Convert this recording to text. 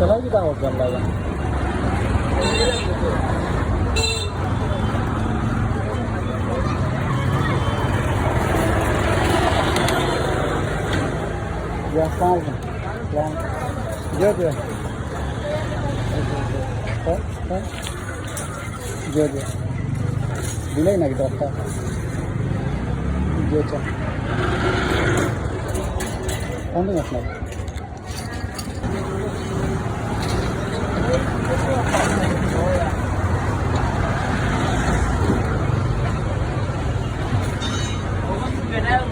ಚೆನ್ನಾಗಿದೆ ಅವ್ರದ್ದೆಲ್ಲ Yapardım. Yani görüyor. Bak, bak. Görüyor. Bileğine gidiyor hatta. Geçen. Onu yapmadım.